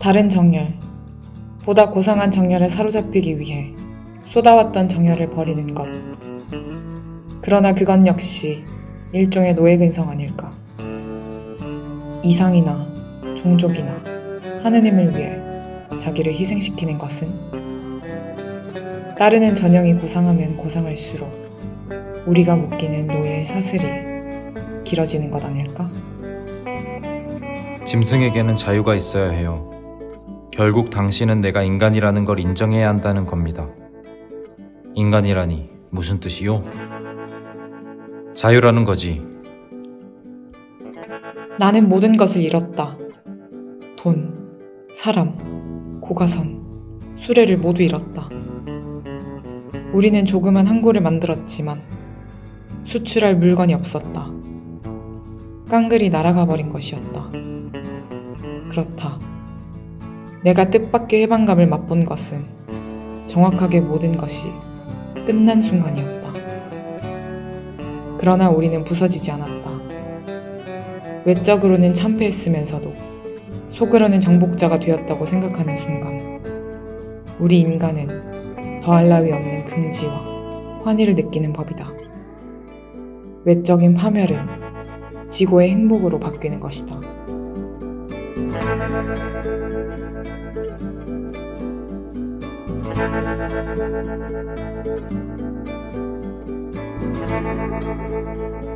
다른 정열, 보다 고상한 정열에 사로잡히기 위해 쏟아왔던 정열을 버리는 것. 그러나 그건 역시 일종의 노예 근성 아닐까. 이상이나 종족이나 하느님을 위해 자기를 희생시키는 것은 따르는 전형이 고상하면 고상할수록 우리가 묶이는 노예의 사슬이 길어지는 것 아닐까? 짐승에게는 자유가 있어야 해요. 결국 당신은 내가 인간이라는 걸 인정해야 한다는 겁니다. 인간이라니 무슨 뜻이요? 자유라는 거지. 나는 모든 것을 잃었다. 돈, 사람, 고가선, 수레를 모두 잃었다. 우리는 조그만 항구를 만들었지만 수출할 물건이 없었다. 깡글이 날아가 버린 것이었다. 그렇다. 내가 뜻밖의 해방감을 맛본 것은 정확하게 모든 것이 끝난 순간이었다. 그러나 우리는 부서지지 않았다. 외적으로는 참패했으면서도 속으로는 정복자가 되었다고 생각하는 순간 우리 인간은 더할 나위 없는 긍지와 환희를 느끼는 법이다. 외적인 파멸은 지고의 행복으로 바뀌는 것이다. Thank you.